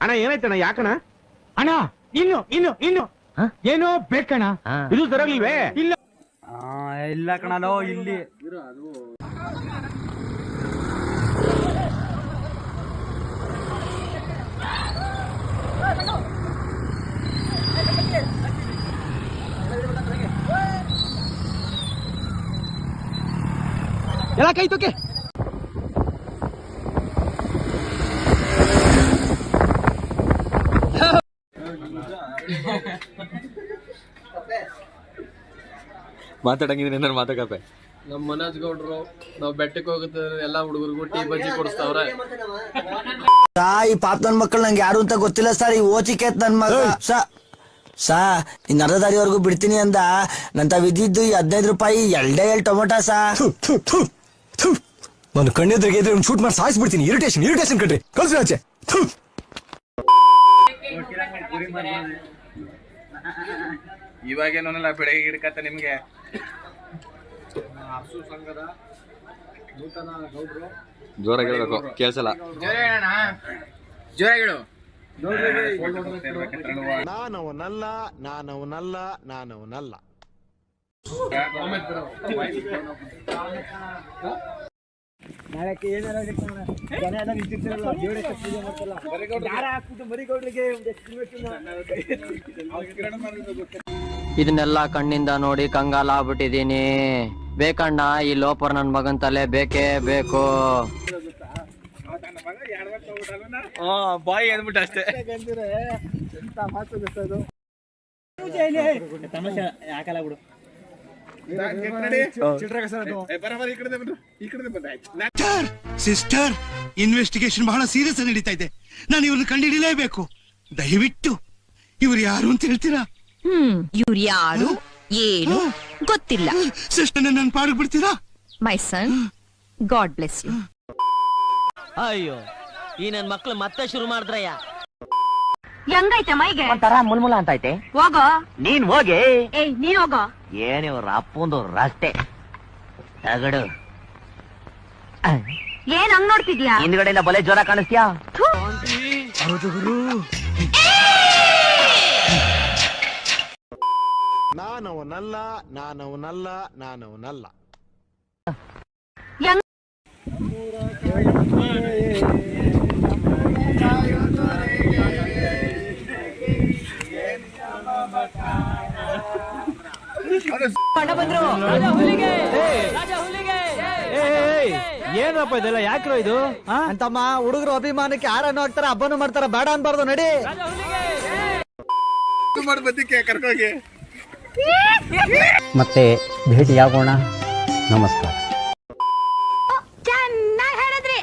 ಅಣ್ಣ ಏನಾಯ್ತಣ್ಣ ಯಾಕಣ ಅಣ್ಣ ಇನ್ನು ಇನ್ನು ಇನ್ನು. ಏನೋ ಬೇಕಣ್ಣ. ಇದು ಸರಿಯಾಗ್ಲಿಲ್ವೇ ಇಲ್ಲ. ಇಲ್ಲ ಕಣಲೋ ಇಲ್ಲಿ. ಎಲ್ಲ ಕೈ ತುಕೆ. ಮಾತಾಡಂಗಿದ್ರೆ ಏನಾರು ಮಾತಾಡಪ್ಪ. ನಮ್ಮ ಮನೋಜ್ ಗೌಡ್ರು ನಾವು ಬೆಟ್ಟಕ್ಕೆ ಹೋಗುತ್ತೆ ಎಲ್ಲಾ ಹುಡುಗರಿಗೂ ಟೀ ಬಜ್ಜಿ ಕೊಡಿಸ್ತಾವ್ರೆ. ಸಾ ಈ ಪಾಪ ನನ್ ಮಕ್ಕಳು ನಂಗೆ ಯಾರು ಅಂತ ಗೊತ್ತಿಲ್ಲ ಸರ್ ಈ ಓಚಿಕೇತ್ ನನ್ ಮಗ. ಸಾ ಸಾ ಇನ್ ಅರ್ಧ ದಾರಿವರೆಗೂ ಬಿಡ್ತೀನಿ ಅಂದ. ನಂತ ವಿದ್ದಿದ್ದು ಈ ಹದಿನೈದು ರೂಪಾಯಿ ಎಲ್ಡೆ ಎಲ್ ಟೊಮೊಟೊ ಸಾ. ನಾನು ಕಣ್ಣೆದ್ರಿಗೆ ಇದ್ರೆ ಶೂಟ್ ಮಾಡಿ ಸಾಯಿಸ್ಬಿಡ್ತೀನಿ. ಇರಿಟೇಷನ್ ಇರಿಟೇಷನ್ ಕಟ್ರಿ ಕಳ್ಸಿ ಆಚೆ. ಥು. ಇವಾಗೇನಲ್ಲ ಬೆಳಗ್ಗೆ ಹಿಡ್ಕತ್ತ ನಿಮ್ಗೆ? ಜೋರಾಗಿ ಹೇಳ್ಬೇಕು ಕೇಳ್ಸಲ್ಲ. ನಾನವನಲ್ಲ ನಾನವನಲ್ಲ ನಾನವನಲ್ಲ. ನಾಳೆಕ್ಕೆ ಏನಾರ ಜನ ಎಲ್ಲ ನಿಂತಿರ್ತಾರಲ್ಲ ದೇವರ ಪೂಜೆ ಮಾಡ್ತಾರಲ್ಲ. ದಾರ ಹಾಕ್ಬಿಟ್ಟು ಮರಿಗೌಡ್ರಿಗೆ ಇದನ್ನೆಲ್ಲ ಕಣ್ಣಿಂದ ನೋಡಿ ಕಂಗಾಲ ಆಗ್ಬಿಟ್ಟಿದೀನಿ ಬೇಕಣ್ಣ ಈ ಲೋಪರ್ ನನ್ ಮಗನ್ ತಲೆ ಬೇಕೇ ಬೇಕು. ಬಾಯಿ ಅಂದ್ಬಿಟ್ಟು ಅಷ್ಟೇ. ತಮಾಷೆ ಯಾಕಲ್ಲ ಬಿಡು. ಸಿಸ್ಟರ್ ಇನ್ವೆಸ್ಟಿಗೇಷನ್ ಬಹಳ ಸೀರಿಯಸ್ ಆಗಿ ನಡೀತಾ ಇದೆ. ನಾನು ಇವ್ರನ್ನ ಕಂಡುಹಿಡಿಯಲೇಬೇಕು ದಯವಿಟ್ಟು ಇವ್ರು ಯಾರು ಅಂತ ಹೇಳ್ತೀರಾ? ಹ್ಮ್ ಇವ್ರು ಯಾರು ಏನು ಗೊತ್ತಿಲ್ಲ. ಸಿಸ್ಟರ್ ನನ್ನ ಪಾಡಿಗೆ ಬಿಡ್ತೀರಾ? My son God bless you ಅಯ್ಯೋ ಈ ನನ್ ಮಕ್ಳು ಮತ್ತೆ ಶುರು ಮಾಡಿದ್ರಯ್ಯ. ಹೆಂಗೈತೆ ಮೈಗೆ ಒಂಥರ ಮುಲ್ಮುಲ ಅಂತ ಐತೆ ಹೋಗೋ. ನೀನ್ ಹೋಗಿ. ಏಯ್ ನೀನ್ ಹೋಗೋ. ಏನಿವ್ರ ಅಪ್ಪಂದು ರಸ್ತೆ. ತಗಡು. ಏನ್ ಹಂಗ್ ನೋಡ್ತಿದ್ಯಾ? ಹಿಂದ್ಗಡೆಯಿಂದ ಬಲೆ ಜ್ವರ ಕಾಣಿಸ್ತ್ಯಾ. ನಾನವನಲ್ಲ ನಾನವನಲ್ಲ ನಾನವನಲ್ಲ. ಹೆಂಗ್ ಏನಪ್ಪ ಇದೆಲ್ಲ? ಯಾಕ್ರೋ ಇದು? ಅಂತಮ್ಮ ಹುಡುಗರು ಅಭಿಮಾನಕ್ಕೆ ಯಾರನ್ನು ಹಾಕ್ತಾರ ಹಬ್ಬನು ಮಾಡ್ತಾರ ಬೇಡ ಅನ್ಬಾರ್ದು ನಡಿ. ಮತ್ತೆ ಭೇಟಿಯಾಗೋಣ. ನಮಸ್ಕಾರ. ಚೆನ್ನಾಗ್ ಹೇಳಿದ್ರಿ